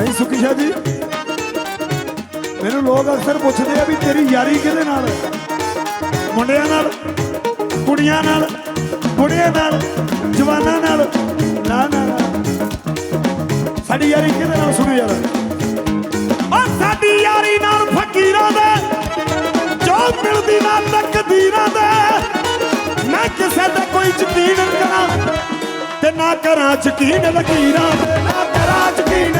ਸਾਈਂ ਸੁਖੀ ਸ਼ਾਹ ਜੀ। ਮੈਨੂੰ ਲੋਕ ਅਕਸਰ ਪੁੱਛਦੇ ਆ ਵੀ ਤੇਰੀ ਯਾਰੀ ਕਿਹਦੇ ਨਾਲ? ਮੁੰਡਿਆਂ ਨਾਲ, ਕੁੜੀਆਂ ਨਾਲ, ਬੁੜਿਆਂ ਨਾਲ, ਜਵਾਨਾਂ ਨਾਲ, ਨਾ ਨਾ ਨਾ ਸਾਡੀ ਯਾਰੀ ਕਿਹਦੇ ਨਾਲ ਸੁਣੋ ਯਾਰ? ਆ ਸਾਡੀ ਯਾਰੀ ਨਾਲ ਫਕੀਰਾਂ ਦੇ, ਜੋ ਮਿਲਦੀ ਨਾ ਤਕਦੀਰਾਂ ਦੇ। ਮੈਂ ਕਿਸੇ ਤੇ ਕੋਈ ਯਕੀਨ ਕਰਾਂ ਤੇ ਨਾ ਕਰਾਂ ਯਕੀਨ ਲਕੀਰਾਂ ਤੇ ਨਾ ਕਰਾਂ ਯਕੀਨ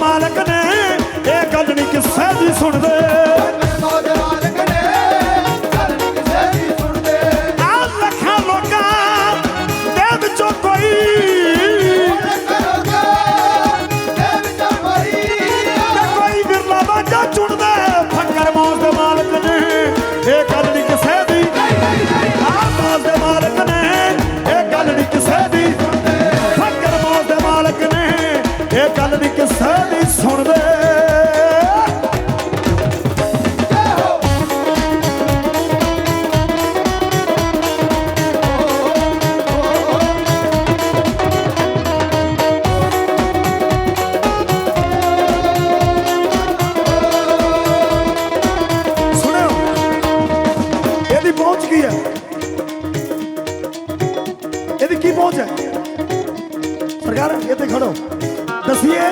ਮਾਲਕ ਨੇ ਇਹ ਗੱਲ ਨਹੀਂ ਕਿਸੇ ਦੀ ਸੁਣਦੇ। ਕੀ ਹੈ ਇਹਦੀ ਕੀ ਪਹੁੰਚ ਹੈ ਸਰਕਾਰ ਇੱਥੇ ਖੜੋ ਦੱਸੀਏ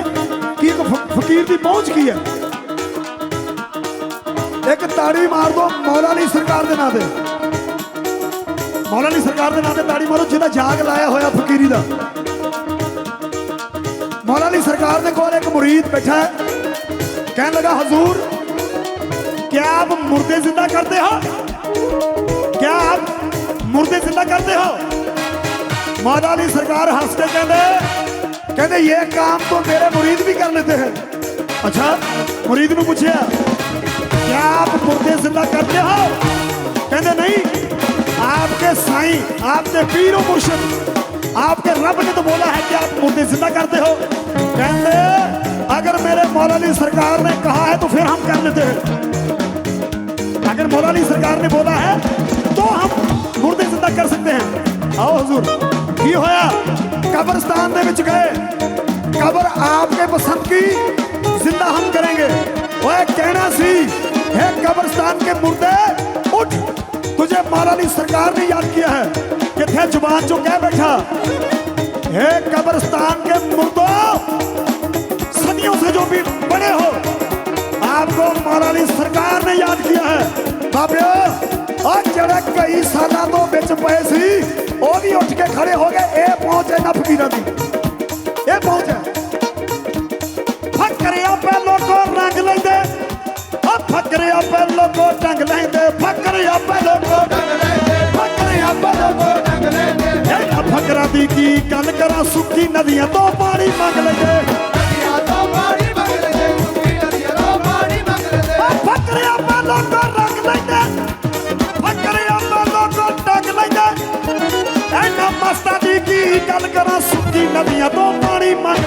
ਕੀ ਇੱਕ ਫ- ਫਕੀਰ ਦੀ ਪਹੁੰਚ ਕੀ ਹੈ ਇੱਕ ਤਾੜੀ ਮਾਰ ਦੋ ਮੌਲਾ ਅਲੀ ਸਰਕਾਰ ਦੇ ਨਾਂ ਤੇ ਮੌਲਾ ਅਲੀ ਸਰਕਾਰ ਦੇ ਨਾਂ ਤੇ ਤਾੜੀ ਮਾਰੋ ਜਿਹਦਾ ਜਾਗ ਲਾਇਆ ਹੋਇਆ ਫਕੀਰੀ ਦਾ ਮੌਲਾ ਅਲੀ ਸਰਕਾਰ ਦੇ ਕੋਲ ਇੱਕ ਮੁਰੀਦ ਬੈਠਾ ਹੈ ਕਹਿਣ ਲੱਗਾ ਹਜ਼ੂਰ क्या आप मुर्दे जिंदा करते हो क्या आप ज़िंदा करते हो? मौला अली सरकार हंस के कहते कहते ये काम तो मेरे मुरीद भी कर लेते हैं। अच्छा मुरीद ने पूछा, क्या आप मुर्दे ज़िंदा करते हो? कहते, नहीं, आपके साईं आपके पीर मुर्शद, आपके रब ने तो बोला है कि आप मुर्दे ज़िंदा करते हो। कहते, अगर मेरे मौला अली सरकार ने कहा है तो फिर हम कर लेते हैं। अगर मौला अली सरकार ने बोला है तो हम की होया कब्रस्तान ਦੇ ਵਿੱਚ ਗਏ कब्र आपके पसंद की जिंदा हम करेंगे ओए कहना सी हे कब्रस्तान के मुर्दे उठ तुझे मौला अली सरकार ने याद किया है किथे जुबान चो कह बैठा हे कब्रस्तान के मुर्दों सदियों से जो भी बड़े हो आपको मौला अली सरकार ने याद किया है ਬਾਬਿਓ ਆ ਜਿਹੜੇ ਕਈ ਸਾਲਾਂ ਤੋਂ ਵਿੱਚ ਪਏ ਸੀ ਉਹ ਵੀ ਉੱਠ ਕੇ ਖੜੇ ਹੋ ਗਏ ਇਹ ਪਹੁੰਚ ਹੈ ਨਾ ਫਕੀਰਾਂ ਦੀ। ਇਹ ਪਹੁੰਚ ਹੈ। ਫਕਰਿਆ ਪਹਿਲੋ ਕੋ ਰੰਗ ਲੈਂਦੇ। ਆ ਫਕਰਿਆ ਪਹਿਲੋ ਕੋ ਟੰਗ ਲੈਂਦੇ। ਫਕਰਿਆ ਪਹਿਲੋ ਕੋ ਡੰਗ ਲੈਂਦੇ। ਫਕਰਿਆ ਪਹਿਲੋ ਕੋ ਡੰਗ ਲੈਂਦੇ। ਇਹਨਾਂ ਫਕਰਾਂ ਦੀ ਕੀ ਗੱਲ ਕਰਾਂ? ਸੁੱਕੀ ਨਦੀਆਂ ਤੋਂ ਪਾਣੀ ਮੰਗ ਲੈਂਦੇ। ਮਸਤਾਂ ਦੀ ਕੀ ਗੱਲ ਕਰਾਂ? ਸੁੱਕੀ ਨਦੀਆਂ ਤੋਂ ਪਾਣੀ ਮੰਗ